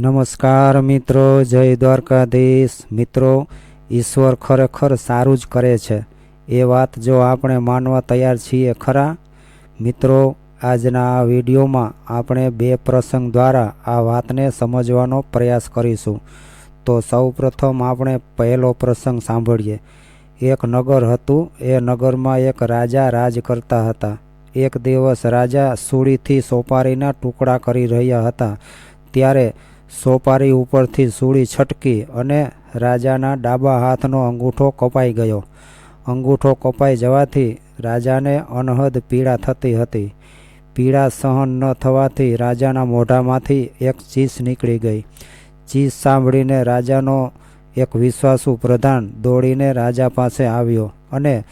નમસ્કાર મિત્રો, જય દ્વારકાધીશ. મિત્રો, ઈશ્વર ખરેખર સારું જ કરે છે. એ વાત જો આપણે માનવા તૈયાર છીએ ખરા? મિત્રો, આજના આ વિડીયોમાં આપણે બે પ્રસંગ દ્વારા આ વાતને સમજવાનો પ્રયાસ કરીશું. તો સૌ પ્રથમ આપણે પહેલો પ્રસંગ સાંભળીએ. એક નગર હતું, એ નગરમાં એક રાજા રાજ કરતા હતા. એક દિવસ રાજા સૂળીથી સોપારીના ટુકડા કરી રહ્યા હતા. ત્યારે સોપારી ઉપરથી સૂળી છટકી અને રાજાના ડાબા હાથનો અંગૂઠો કપાઈ ગયો. અંગૂઠો કપાઈ જવાથી રાજાને અનહદ પીડા થતી હતી. પીડા સહન ન થવાથી રાજાના મોઢામાંથી એક ચીસ નીકળી ગઈ. ચીસ સાંભળીને રાજાનો એક વિશ્વાસુ પ્રધાન દોડીને રાજા પાસે આવ્યો અને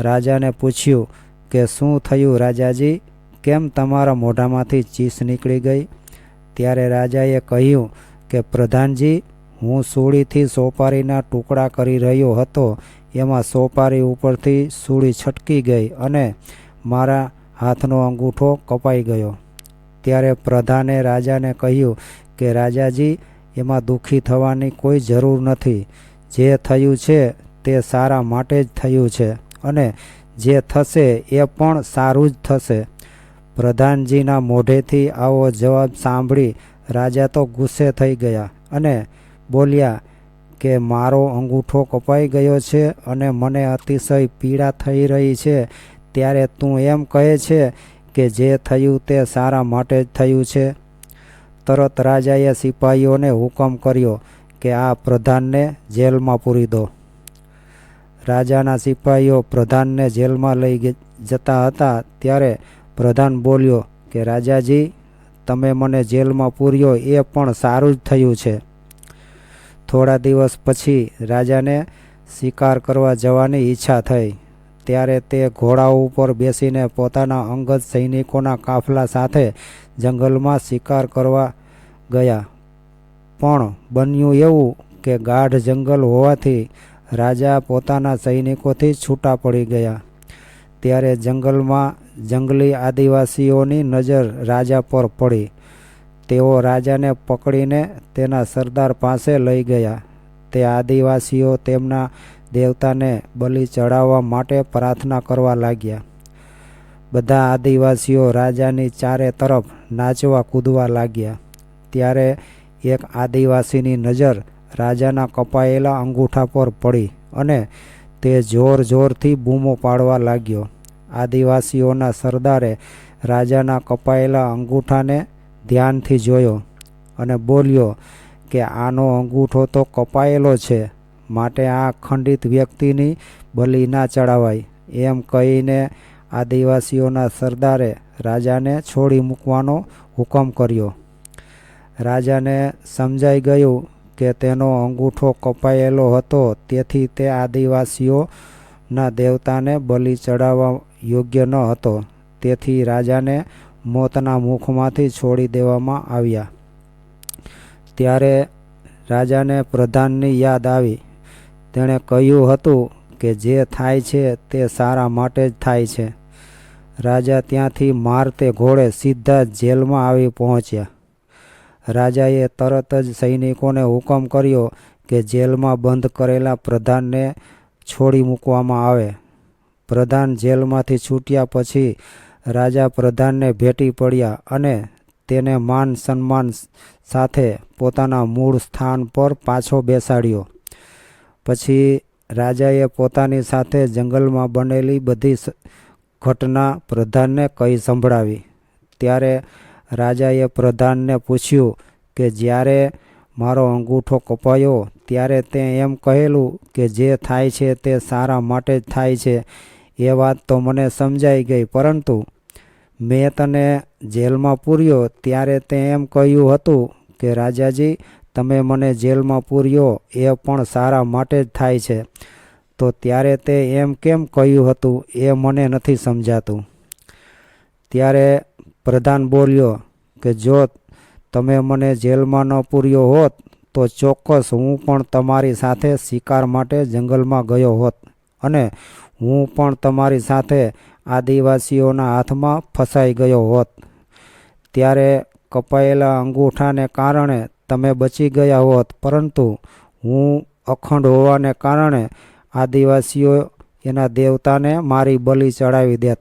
રાજાને પૂછ્યું કે શું થયું રાજાજી? કેમ તમારા મોઢામાંથી ચીસ નીકળી ગઈ? ત્યારે રાજાએ કહ્યું કે, પ્રધાનજી, હું સુળીથી સોપારીના ટુકડા કરી રહ્યો હતો. એમાં સોપારી ઉપરથી સૂળી છટકી ગઈ અને મારા હાથનો અંગૂઠો કપાઈ ગયો. ત્યારે પ્રધાને રાજાને કહ્યું કે, રાજાજી, એમાં દુઃખી થવાની કોઈ જરૂર નથી. જે થયું છે તે સારા માટે જ થયું છે અને જે થશે એ પણ સારું જ થશે. પ્રધાનજીના મોઢેથી આવો જવાબ સાંભળી રાજા તો ગુસ્સે થઈ ગયા અને બોલ્યા કે મારો અંગૂઠો કપાઈ ગયો છે અને મને અતિશય પીડા થઈ રહી છે. ત્યારે તું એમ કહે છે કે જે થયું તે સારા માટે જ થયું છે. તરત રાજાએ સિપાહીઓને હુકમ કર્યો કે આ પ્રધાનને જેલમાં પૂરી દો. રાજાના સિપાહીઓ પ્રધાનને જેલમાં લઈ જતા હતા. ત્યારે પ્રધાન બોલ્યો કે, રાજાજી, તમે મને જેલમાં પૂર્યો એ પણ સારું જ થયું છે. થોડા દિવસ પછી રાજાને શિકાર કરવા જવાની ઈચ્છા થઈ. ત્યારે તે ઘોડા ઉપર બેસીને પોતાના અંગત સૈનિકોના કાફલા સાથે જંગલમાં શિકાર કરવા ગયા. પણ બન્યું એવું કે, ગાઢ જંગલ હોવાથી રાજા પોતાના સૈનિકોથી છૂટા પડી ગયા. ત્યારે જંગલમાં જંગલી આદિવાસીઓની નજર રાજા પર પડી. તેઓ રાજાને પકડીને તેના સરદાર પાસે લઈ ગયા. તે આદિવાસીઓ તેમના દેવતાને બલિ ચડાવવા માટે પ્રાર્થના કરવા લાગ્યા. બધા આદિવાસીઓ રાજાની ચારે તરફ નાચવા કૂદવા લાગ્યા. ત્યારે એક આદિવાસીની નજર રાજાના કપાયેલા અંગૂઠા પર પડી અને તે જોર જોરથી બૂમો પાડવા લાગ્યો. આદિવાસીઓના સરદારે રાજાના કપાયેલા અંગૂઠાને ધ્યાનથી જોયો અને બોલ્યો કે આનો અંગૂઠો તો કપાયેલો છે, માટે આ ખંડિત વ્યક્તિની બલિ ના ચડાવાય. એમ કહીને આદિવાસીઓના સરદારે રાજાને છોડી મૂકવાનો હુકમ કર્યો. રાજાને સમજાઈ ગયું કે તેનો અંગૂઠો કપાયેલો હતો, તેથી તે આદિવાસીઓના દેવતાને બલિ ચડાવવા યોગ્ય ન હતો. તેથી રાજાને મોતના મુખમાંથી છોડી દેવામાં આવ્યા. ત્યારે રાજાને પ્રધાનની યાદ આવી. તેણે કહ્યું હતું કે જે થાય છે તે સારા માટે જ થાય છે. રાજા ત્યાંથી મારતે ઘોડે સીધા જેલમાં આવી પહોંચ્યા. રાજાએ તરત જ સૈનિકોને હુકમ કર્યો કે જેલમાં બંધ કરેલા પ્રધાનને છોડી મૂકવામાં આવે. પ્રધાન જેલમાંથી છૂટ્યા પછી રાજા પ્રધાનને ભેટી પડ્યા અને તેને માન સન્માન સાથે પોતાના મૂળ સ્થાન પર પાછો બેસાડ્યો. પછી રાજાએ પોતાની સાથે જંગલમાં બનેલી બધી ઘટના પ્રધાનને કહી સંભળાવી. ત્યારે રાજાએ પ્રધાનને પૂછ્યું કે, જ્યારે મારો અંગૂઠો કપાયો, ત્યારે તે એમ કહેલું કે, જે થાય છે તે સારા માટે જ થાય છે. એ વાત તો મને સમજાઈ ગઈ, પરંતુ મેં તને જેલમાં પૂર્યો ત્યારે તે એમ કહ્યું હતું કે, રાજાજી, તમે મને જેલમાં પૂર્યો, એ પણ સારા માટે જ થાય છે. તો ત્યારે તે એમ કેમ કહ્યું હતું એ મને નથી સમજાતું. ત્યારે પ્રધાન બોલ્યો કે, જો તમે મને જેલમાં ન પૂર્યો હોત, તો ચોક્કસ હું પણ તમારી સાથે શિકાર માટે જંગલમાં ગયો હોત અને હું પણ તમારી સાથે આદિવાસીઓના હાથમાં ફસાઈ ગયો હોત. ત્યારે કપાયેલા અંગૂઠાને કારણે તમે બચી ગયા હોત, પરંતુ હું અખંડ હોવાને કારણે આદિવાસીઓ એના દેવતાને મારી બલિ ચડાવી દેત.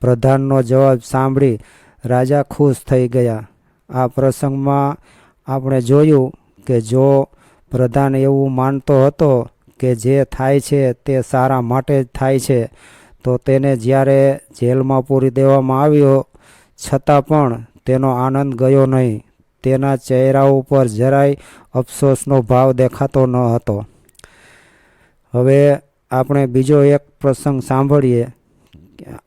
પ્રધાનનો જવાબ સાંભળી રાજા ખુશ થઈ ગયા. આ પ્રસંગમાં આપણે જોયું કે જો પ્રધાન એવું માનતો હતો કે જે થાય છે તે સારા માટે જ થાય છે, તો તેને જ્યારે જેલમાં પૂરી દેવામાં આવ્યો છતાં પણ તેનો આનંદ ગયો નહીં. તેના ચહેરા ઉપર જરાય અફસોસનો ભાવ દેખાતો ન હતો. હવે આપણે બીજો એક પ્રસંગ સાંભળીએ.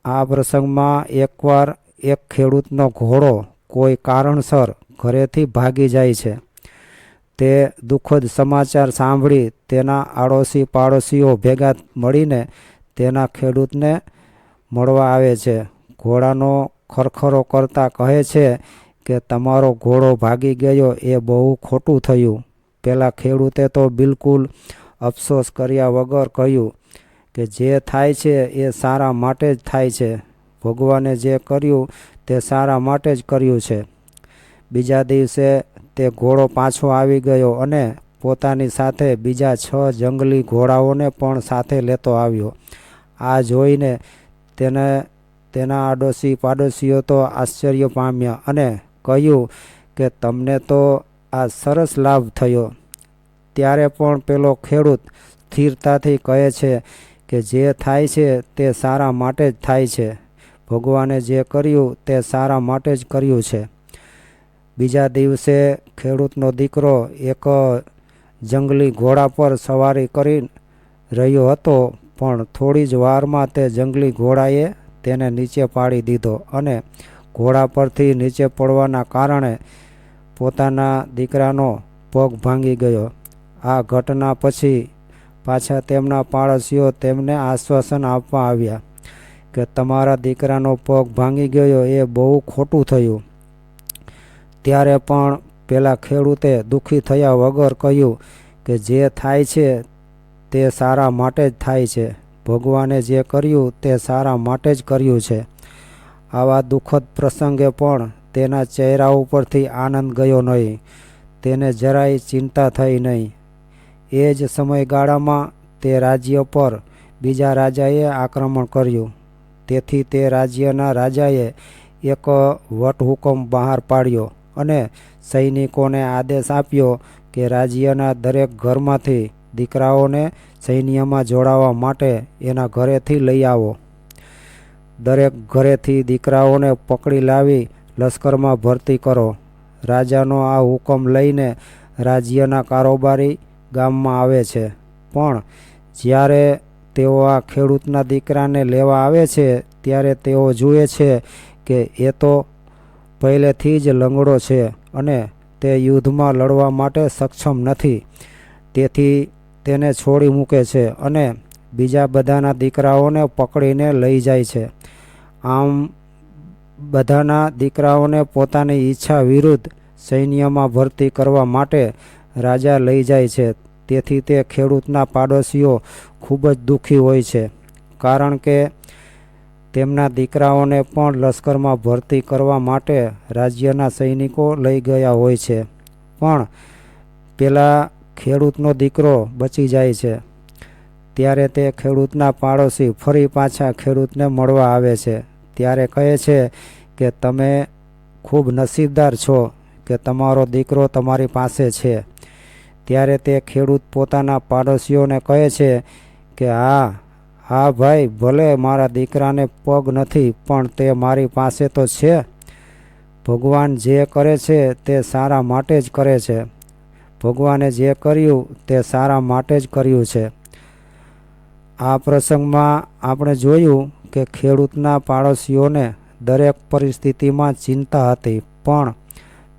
આ પ્રસંગમાં એકવાર એક ખેડૂતનો ઘોડો કોઈ કારણસર ઘરેથી ભાગી જાય છે. તે દુઃખદ સમાચાર સાંભળી તેના આડોશી પાડોશીઓ ભેગા મળીને તેના ખેડૂતને મળવા આવે છે. ઘોડાનો ખરખરો કરતા કહે છે કે, તમારો ઘોડો ભાગી ગયો, એ બહુ ખોટું થયું. પેલા ખેડૂતે તો બિલકુલ અફસોસ કર્યા વગર કહ્યું કે, જે થાય છે, એ સારા માટે જ થાય છે. ભગવાને જે કર્યું, તે સારા માટે જ કર્યું છે. બીજા દિવસે તે ઘોડો પાછો આવી ગયો અને પોતાની સાથે બીજા છ જંગલી ઘોડાઓને પણ સાથે લેતો આવ્યો. આ જોઈને તેને, તેના આડોશી પાડોશીઓ તો આશ્ચર્ય પામ્યા અને કહ્યું કે તમને તો આ સરસ લાભ થયો. ત્યારે પણ પેલો ખેડૂત સ્થિરતાથી કહે છે કે જે થાય છે તે સારા માટે જ થાય છે. ભગવાને જે કર્યું તે સારા માટે જ કર્યું છે. બીજા દિવસે ખેડૂતનો દીકરો એક જંગલી ઘોડા પર સવારી કરી રહ્યો હતો, પણ થોડી જ વારમાં તે જંગલી ઘોડાએ તેને નીચે પાડી દીધો અને ઘોડા પરથી નીચે પડવાના કારણે પોતાના દીકરાનો પગ ભાંગી ગયો. આ ઘટના પછી પાછા તેમના પાડોશીઓ તેમને આશ્વાસન આપવા આવ્યા કે તમારા દીકરાનો પગ ભાંગી ગયો એ બહુ ખોટું થયું. ત્યારે પણ પેલા ખેડૂતે દુઃખી થયા વગર કહ્યું કે જે થાય છે તે સારા માટે જ થાય છે. ભગવાને જે કર્યું તે સારા માટે જ કર્યું છે. આવા દુઃખદ પ્રસંગે પણ તેના ચહેરા ઉપરથી આનંદ ગયો નહીં. તેને જરાય ચિંતા થઈ નહીં. એ જ સમયગાળામાં તે રાજ્ય પર બીજા રાજાએ આક્રમણ કર્યું. તેથી તે રાજ્યના રાજાએ એક વટહુકમ બહાર પાડ્યો. અને સૈનિકોને આદેશ આપ્યો કે રાજ્યના દરેક ઘરમાંથી દીકરાઓને સૈન્યમાં જોડાવા માટે એના ઘરેથી લઈ આવો. દરેક ઘરેથી દીકરાઓને પકડી લાવી લશ્કરમાં ભરતી કરો. રાજાનો આ હુકમ લઈને રાજ્યના કારોબારી ગામમાં આવે છે. પણ જ્યારે તેઓ આ ખેડૂતના દીકરાને લેવા આવે છે, ત્યારે તેઓ જુએ છે કે એ તો પહેલેથી જ લંગડો છે અને તે યુદ્ધમાં લડવા માટે સક્ષમ નથી. તેથી તેને છોડી મૂકે છે અને બીજા બધાના દીકરાઓને પકડીને લઈ જાય છે. આમ બધાના દીકરાઓને પોતાની ઈચ્છા વિરુદ્ધ સૈન્યમાં ભરતી કરવા માટે રાજા લઈ જાય છે. તેથી તે ખેડૂતના પાડોશીઓ ખૂબ જ દુઃખી હોય છે. કારણ કે તેમના દીકરાઓને પણ લશ્કરમાં ભરતી કરવા માટે રાજ્યના સૈનિકો લઈ ગયા હોય છે. પણ પેલા ખેડૂતનો દીકરો બચી જાય છે. ત્યારે તે ખેડૂતના પાડોશી ફરી પાછા ખેડૂતને મળવા આવે છે. ત્યારે કહે છે કે, તમે ખૂબ નસીબદાર છો કે તમારો દીકરો તમારી પાસે છે. ત્યારે તે ખેડૂત પોતાના પાડોશીઓને કહે છે કે, હા હા ભાઈ, ભલે મારા દીકરાને પગ નથી, પણ તે મારી પાસે તો છે. ભગવાન જે કરે છે તે સારા માટે જ કરે છે. ભગવાને જે કર્યું તે સારા માટે જ કર્યું છે. આ પ્રસંગમાં આપણે જોયું કે ખેડૂતના પાડોશીઓને દરેક પરિસ્થિતિમાં ચિંતા હતી, પણ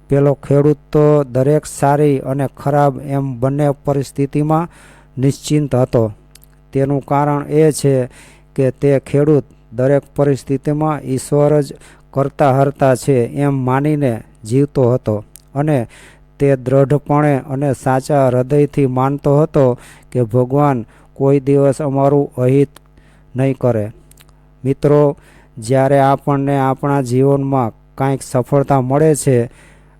પેલો ખેડૂત તો દરેક સારી અને ખરાબ એમ બંને પરિસ્થિતિમાં નિશ્ચિંત હતો. તેનું કારણ એ છે કે તે ખેડૂત દરેક પરિસ્થિતિમાં ઈશ્વર જ કરતા હરતા છે એમ માનીને જીવતો હતો અને તે દ્રઢપણે અને સાચા હૃદયથી માનતો હતો કે ભગવાન કોઈ દિવસ અમારું અહિત નહીં કરે. મિત્રો, જ્યારે આપણને આપણા જીવનમાં કાંઈક સફળતા મળે છે,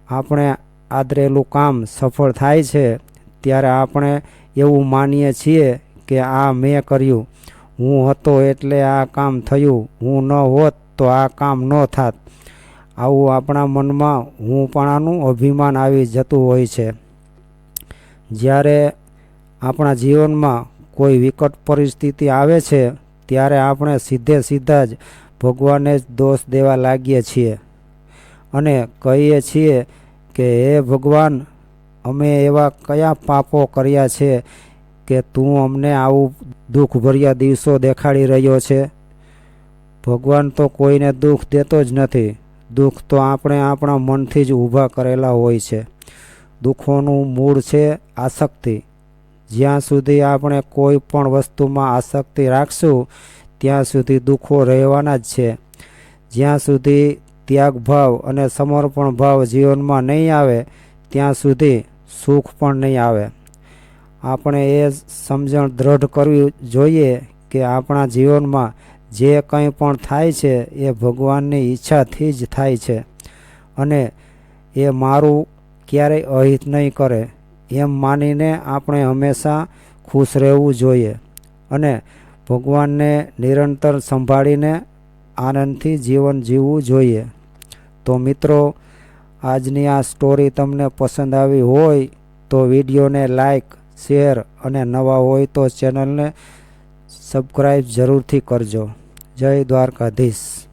આપણે આદરેલું કામ સફળ થાય છે, ત્યારે આપણે એવું માનીએ છીએ કે આ મેં કર્યું. હું હતો એટલે આ કામ થયું. હું ન હોત તો આ કામ ન થાત. આવું આપણા મનમાં હું પણાનું અભિમાન આવી જતું હોય છે. જ્યારે આપણા જીવનમાં કોઈ વિકટ પરિસ્થિતિ આવે છે, ત્યારે આપણે સીધે સીધા જ ભગવાનને જ દોષ દેવા લાગીએ છીએ. અને કહીએ છીએ કે, હે ભગવાન, અમે એવા કયા પાપો કર્યા છે કે તું અમને આવું દુઃખભર્યા દિવસો દેખાડી રહ્યો છે. ભગવાન તો કોઈને દુઃખ દેતો જ નથી. દુઃખ તો આપણે આપણા મનથી જ ઊભા કરેલા હોય છે. દુઃખોનું મૂળ છે આસક્તિ. જ્યાં સુધી આપણે કોઈ પણ વસ્તુમાં આસક્તિ રાખશું, ત્યાં સુધી દુઃખો રહેવાના જ છે. જ્યાં સુધી ત્યાગ ભાવ અને સમર્પણ ભાવ જીવનમાં નહીં આવે, ત્યાં સુધી સુખ પણ નહીં આવે. આપણે એ સમજણ દ્રઢ કરવી જોઈએ કે આપણા જીવનમાં જે કંઈ પણ થાય છે એ ભગવાનની ઈચ્છાથી જ થાય છે. અને એ મારું ક્યારેય અહિત નહીં કરે. એમ માનીને આપણે હંમેશા ખુશ રહેવું જોઈએ અને ભગવાનને નિરંતર સંભાળીને આનંદથી જીવન જીવવું જોઈએ. તો મિત્રો, આજની આ સ્ટોરી તમને પસંદ આવી હોય તો વિડીયોને લાઈક શેર અને નવા હોય તો ચેનલને સબસ્ક્રાઈબ જરૂરથી કરજો. જય દ્વારકાધીશ.